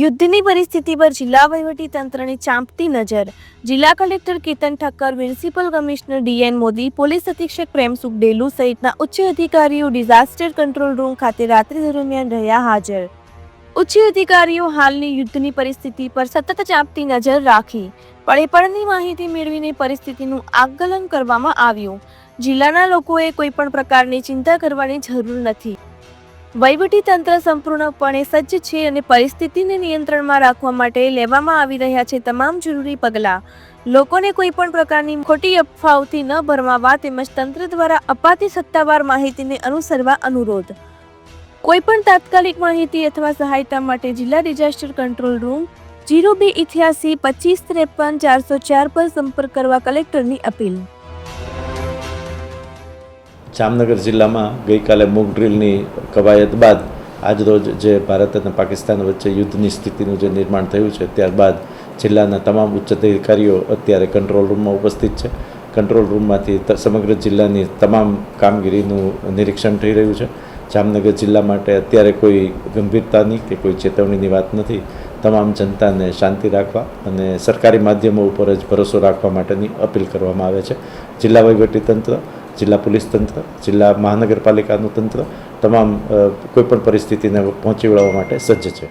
યુદ્ધની પરિસ્થિતિ પર જિલ્લા તંત્રની ચાંપતી નજર. જિલ્લા collector Ketan Thakkar, municipal commissioner DN Modi, police અધિક્ષક પ્રેમસુખ ડેલુ સહિતના ઉચ્ચ અધિકારીઓ ડિઝાસ્ટર કંટ્રોલ રૂમ ખાતે રાત્રિ દરમિયાન રહ્યા હાજર. ઉચ્ચ અધિકારીઓ હાલની યુદ્ધની પરિસ્થિતિ પર સતત ચાંપતી નજર રાખી. પળેપળની માહિતી મેળવીને પરિસ્થિતિનું આકલન કરવામાં આવ્યું. જિલ્લાના લોકોએ કોઈ પણ પ્રકારની ચિંતા કરવાની જરૂર નથી. તંત્ર સંપૂર્ણપણે સજ્જ છે અને પરિસ્થિતિને નિયંત્રણમાં રાખવા માટે લેવામાં આવી રહ્યા છે તમામ જરૂરી પગલાં. લોકોને કોઈ પણ પ્રકારની ખોટી અફવાઓથી ન ભરમાવા તેમજ તંત્ર દ્વારા અપાતી સત્તાવાર માહિતીને અનુસરવા અનુરોધ. કોઈ પણ તાત્કાલિક માહિતી અથવા સહાયતા માટે જિલ્લા ડિઝાસ્ટર કંટ્રોલ રૂમ જીરો બે ઇથ્યાસી પચીસ ત્રેપન ચારસો ચાર પર સંપર્ક કરવા કલેક્ટરની અપીલ. જામનગર જિલ્લામાં ગઈકાલે મૂક ડ્રીલની કવાયત બાદ આજરોજ જે ભારત અને પાકિસ્તાન વચ્ચે યુદ્ધની સ્થિતિનું જે નિર્માણ થયું છે, ત્યારબાદ જિલ્લાના તમામ ઉચ્ચ અધિકારીઓ અત્યારે કંટ્રોલ રૂમમાં ઉપસ્થિત છે. કંટ્રોલ રૂમમાંથી સમગ્ર જિલ્લાની તમામ કામગીરીનું નિરીક્ષણ થઈ રહ્યું છે. જામનગર જિલ્લા માટે અત્યારે કોઈ ગંભીરતાની કે કોઈ ચેતવણીની વાત નથી. તમામ જનતાને શાંતિ રાખવા અને સરકારી માધ્યમો ઉપર જ ભરોસો રાખવા માટેની અપીલ કરવામાં આવે છે. જિલ્લા વહીવટી તંત્ર જિલ્લા પોલીસ તંત્ર જિલ્લા મહાનગરપાલિકાનું તંત્ર તમામ કોઈપણ પરિસ્થિતિને પહોંચી વળવા માટે સજ્જ છે.